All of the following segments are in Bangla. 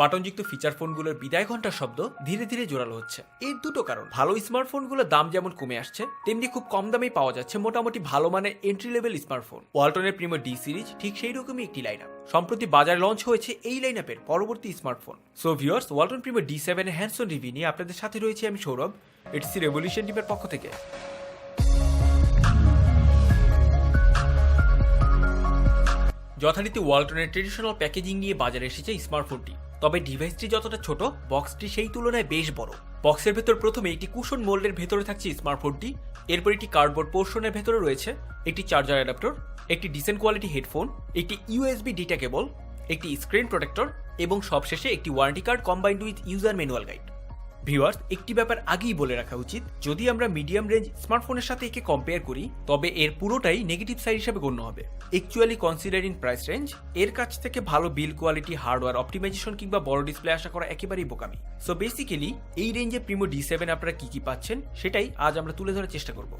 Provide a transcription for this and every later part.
বাটনযুক্ত ফিচার ফোনগুলোর বিদায় ঘণ্টার শব্দ ধীরে ধীরে জোরালো হচ্ছে। এর দুটো কারণ। ভালো স্মার্টফোনগুলোর দাম যেমন কমে আসছে, তেমনি খুব কম দামেই পাওয়া যাচ্ছে মোটামুটি ভালো মানের এন্ট্রি লেভেল স্মার্টফোন ওয়ালটনের প্রিমো ডি সিরিজ ঠিক সেই রকমই একটি লাইন সম্প্রতি বাজারে লঞ্চ হয়েছে এই লাইন আপের পরবর্তী smartphone so viewers Walton Primo D seven hands on review নিয়ে আপনাদের সাথে রয়েছে আমি সৌরভ। ইটসি রেভলিউশন টিমের পক্ষ থেকে। যথারীতি ওয়ালটনের ট্রেডিশনাল প্যাকেজিং নিয়ে বাজারে এসেছে স্মার্টফোনটি তবে ডিভাইসটি যতটা ছোট, বক্সটি সেই তুলনায় বেশ বড়। বক্সের ভেতর প্রথমে একটি কুশন মোল্ডের ভেতরে থাকছে স্মার্টফোনটি। এরপর একটি কার্ডবোর্ড পোর্শনের ভেতরে রয়েছে একটি চার্জার অ্যাডাপ্টর, একটি ডিসেন্ট কোয়ালিটি হেডফোন, একটি ইউএসবি ডিটা কেবল একটি স্ক্রিন প্রোটেক্টর এবং সবশেষে একটি warranty card combined with user manual guide. Viewers, একটি ব্যাপার আগেই বলে রাখা উচিত, যদি আমরা মিডিয়াম রেঞ্জ স্মার্টফোনের সাথে একে কম্পেয়ার করি, তবে এর পুরোটাই নেগেটিভ সাইড হিসেবে গণ্য হবে। অ্যাকচুয়ালি কনসিডার প্রাইস রেঞ্জ এর কাছ থেকে ভালো বিল কোয়ালিটি হার্ডওয়্যার অপটিমাইজেশন কিংবা বড় ডিসপ্লে আশা করা একেবারেই বোকামি। সো বেসিক্যালি এই রেঞ্জে প্রিমো ডি সেভেন আপনারা কি কি পাচ্ছেন, সেটাই আজ আমরা তুলে ধরার চেষ্টা করব।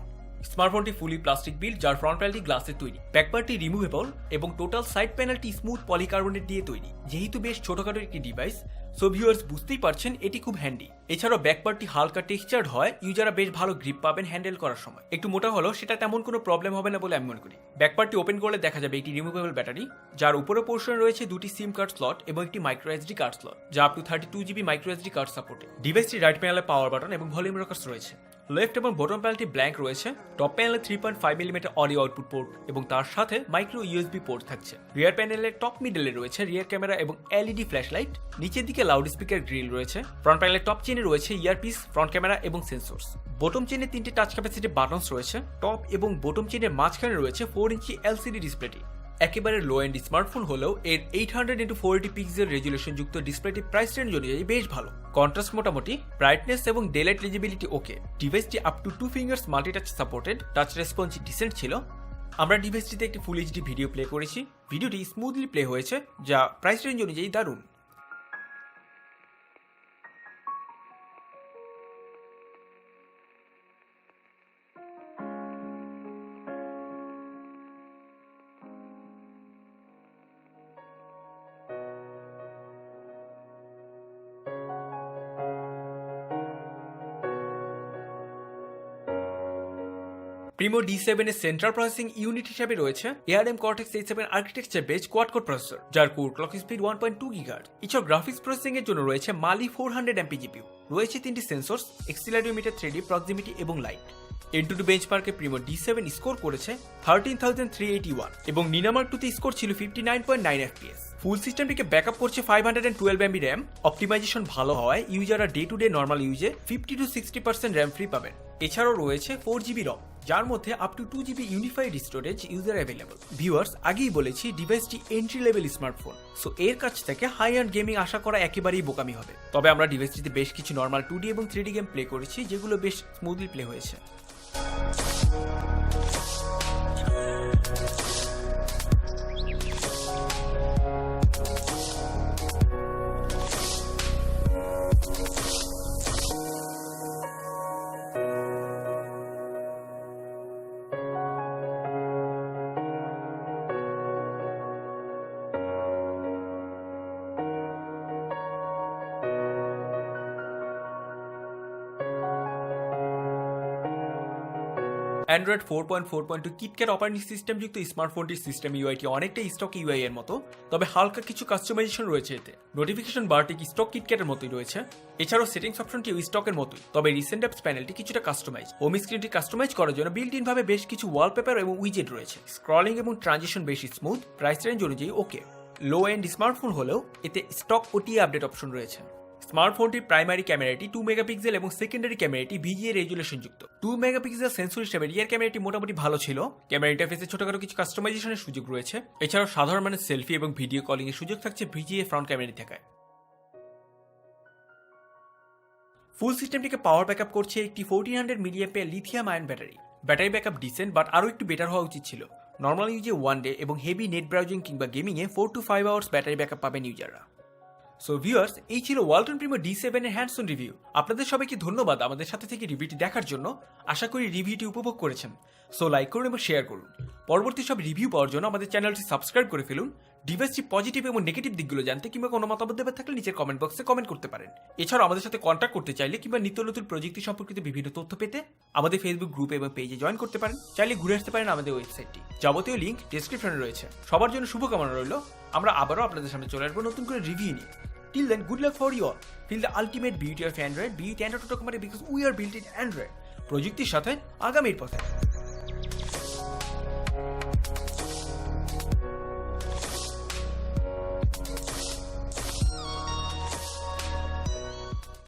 স্মার্টফোনটি ফুলি প্লাস্টিক বিল্ড যার ফ্রন্ট প্যানেলটি গ্লাসের তৈরি ব্যাকপার্টটি রিমুভেবল এবং টোটাল সাইড প্যানেলটি স্মুথ পলিকার্বনেট দিয়ে তৈরি। যেহেতু বেশ ছোটখাটো একটি ডিভাইস সো ভিউয়ার্স বুঝতেই পারছেন, এটি খুব হ্যান্ডি এছাড়াও ব্যাকপার্টটি হালকা টেক্সচার্ড হয়, ইউজাররা বেশ ভালো গ্রিপ পাবেন হ্যান্ডেল করার সময়। একটু মোটা হলো সেটা তেমন কোনো প্রবলেম হবে না বলে আমি মনে করি। ব্যাকপার্টটি ওপেন করলে দেখা যাবে একটি রিমুভেবল ব্যাটারি যার উপরে পোর্শনে রয়েছে দুটি সিম কার্ড স্লট এবং একটি মাইক্রো এসডি কার্ড স্লট যা up to thirty two GB micro SD card সাপোর্টে ডিভাইসটি রাইট প্যানেলে পাওয়ার বাটন এবং ভলিউম রকার্স রয়েছে। লেফট এবং বটম প্যানেলটি ব্ল্যাঙ্ক রয়েছে টপ প্যানেলে three point five millimetre audio output port এবং তার সাথে মাইক্রো ইউএসবি পোর্ট থাকছে। রিয়ার প্যানেলে টপ মিডলে রয়েছে রিয়ার ক্যামেরা এবং এলইডি ফ্ল্যাশ লাইট নিচের দিকে লাউড স্পিকার গ্রিল রয়েছে ফ্রন্ট প্যানেলে টপ চেনে রয়েছে ইয়ারপিস, ফ্রন্ট ক্যামেরা এবং সেন্সর্স। বটম চেনে তিনটে টাচ ক্যাপাসিটি বাটনস রয়েছে, টপ এবং বটম চেনের মাঝখানে রয়েছে ফোর ইঞ্চি এলসিডি ডিসপ্লেটি একেবারে লো এন্ড স্মার্টফোন হলেও এর eight hundred into four eighty pixel resolution যুক্ত ডিসপ্লেটি প্রাইস রেঞ্জ অনুযায়ী বেশ ভালো। কন্ট্রাস্ট মোটামুটি ব্রাইটনেস এবং ডেলাইট লিজিবিলিটি ওকে ডিভাইসটি up to two fingers multitouch supported touch response decent ছিল। আমরা ডিভাইসটিতে একটি ফুল এইচডি ভিডিও প্লে করেছি। ভিডিওটি স্মুথলি প্লে হয়েছে, যা প্রাইস রেঞ্জ অনুযায়ী দারুণ। প্রিমো ডি সেভেন এর সেন্ট্রাল প্রসেসিং ইউনিট হিসেবে রয়েছে ARM cortex eight seven architecture base quad core processor যার core clock speed one point two gigahertz এছাড়াও গ্রাফিক্স প্রসেসিং এর জন্য রয়েছে Mali four hundred MP GPU রয়েছে তিনটি sensors accelerometer three D proximity এবং লাইট এন্টু টু বেঞ্চ পার্কে প্রিমো ডি সেভেন স্কোর করেছে thirteen thousand three eighty one এবং নিনামার টুতে স্কোর ছিল fifty nine point nine FPS full সিস্টেমটিকে ব্যাকআপ করছে five hundred and twelve MB RAM optimisation ভালো হওয়ায় ইউজাররা day to day normal ইউজে fifty to sixty percent RAM free পাবেন। এছাড়াও রয়েছে ফোর জিবি রম যার মধ্যে up to two GB unified storage user available viewers আগেই বলেছি ডিভাইসটি এন্ট্রি লেভেল স্মার্টফোন সো এর কাছ থেকে হাই অ্যান্ড গেমিং আশা করা একেবারেই বোকামি হবে। তবে আমরা ডিভাইসটিতে বেশ কিছু নর্মাল টু ডি এবং থ্রি ডি গেম প্লে করেছি, যেগুলো বেশ স্মুথলি প্লে হয়েছে। Android four point four point two KitKat operating system যুক্ত স্মার্টফোনটির সিস্টেম ইউআইটি অনেকটাই স্টক ইউআই এর মতো, তবে হালকা কিছু কাস্টমাইজেশন রয়েছে এতে। নোটিফিকেশন বারটি স্টক কিটক্যাটের মতোই রয়েছে। এছাড়াও সেটিংস অপশনটি স্টকের মতোই, তবে রিসেন্ট অ্যাপস প্যানেলটি কিছুটা কাস্টমাইজ হোম স্ক্রিনটি কাস্টমাইজ করার জন্য বিল্ট ইন ভাবে বেশ কিছু ওয়ালপেপার এবং উইজেট রয়েছে। স্ক্রলিং এবং ট্রানজিশন বেশি স্মুথ প্রাইস রেঞ্জ অনুযায়ী ওকে লো এন্ড স্মার্টফোন হলেও এতে স্টক ওটিএ আপডেট অপশন রয়েছে। স্মার্টফোনটির প্রাইমারি ক্যামেরাটি টু মেগাপিক্সেল এবং সেকেন্ডারি ক্যামেরাটি ভিজিএ রেজুলেশন যুক্ত। টু মেগাপিক্সেল সেন্সর হিসেবে রিয়ার ক্যামেরাটি মোটামুটি ভালো ছিল। ক্যামেরা ইন্টারফেসে ছোটখাটো কিছু কাস্টমাইজেশনের সুযোগ রয়েছে। এছাড়াও সাধারণ মানের সেলফি এবং ভিডিও কলিং এর সুযোগ থাকছে ভিজিএ ফ্রন্ট ক্যামেরাটি থাকায় ফুল সিস্টেমটিকে পাওয়ার ব্যাকআপ করছে একটি fourteen hundred milliamp lithium ion battery battery backup decent but আরও একটু বেটার হওয়া উচিত ছিল। নর্মাল ইউজে ওয়ান ডে এবং হেভি নেট ব্রাউজিং কিংবা গেমিংয়ে four to five hours battery backup পাবেন ইউজাররা সো ভিউয়ার্স এই ছিল ওয়ালটন প্রিমো ডি সেভেনের হ্যান্ডসন রিভিউ আপনাদের সবাইকে ধন্যবাদ আমাদের সাথে থেকে রিভিউটি দেখার জন্য। আশা করি রিভিউটি উপভোগ করেছেন। সো লাইক করুন এবং শেয়ার করুন। পরবর্তী সব রিভিউ পাওয়ার জন্য আমাদের চ্যানেলটি সাবস্ক্রাইব করে ফেলুন। ডিভাইসটি পজিটিভ এবং নেগেটিভ দিকগুলো জানতে কিংবা কোনো মতামত দেবার থাকলে নিচের কমেন্ট বক্সে কমেন্ট করতে পারেন। এছাড়াও আমাদের সাথে কন্ট্যাক্ট করতে চাইলে কিংবা নিত্য নতুন প্রযুক্তি সম্পর্কিত বিভিন্ন তথ্য পেতে আমাদের ফেসবুক গ্রুপ এবং পেজে জয়েন করতে পারেন। চাইলে ঘুরে আসতে পারেন আমাদের ওয়েবসাইটটি যাবতীয় লিঙ্ক ডিসক্রিপশনে রয়েছে। সবার জন্য শুভকামনা রইল। আমরা আবারও আপনাদের সামনে চলে আসব নতুন করে রিভিউ নিয়ে। Till then good luck for you all feel the ultimate beauty of Android beauty Android company because we are built in Android প্রযুক্তির সাথে আগামীর পথে।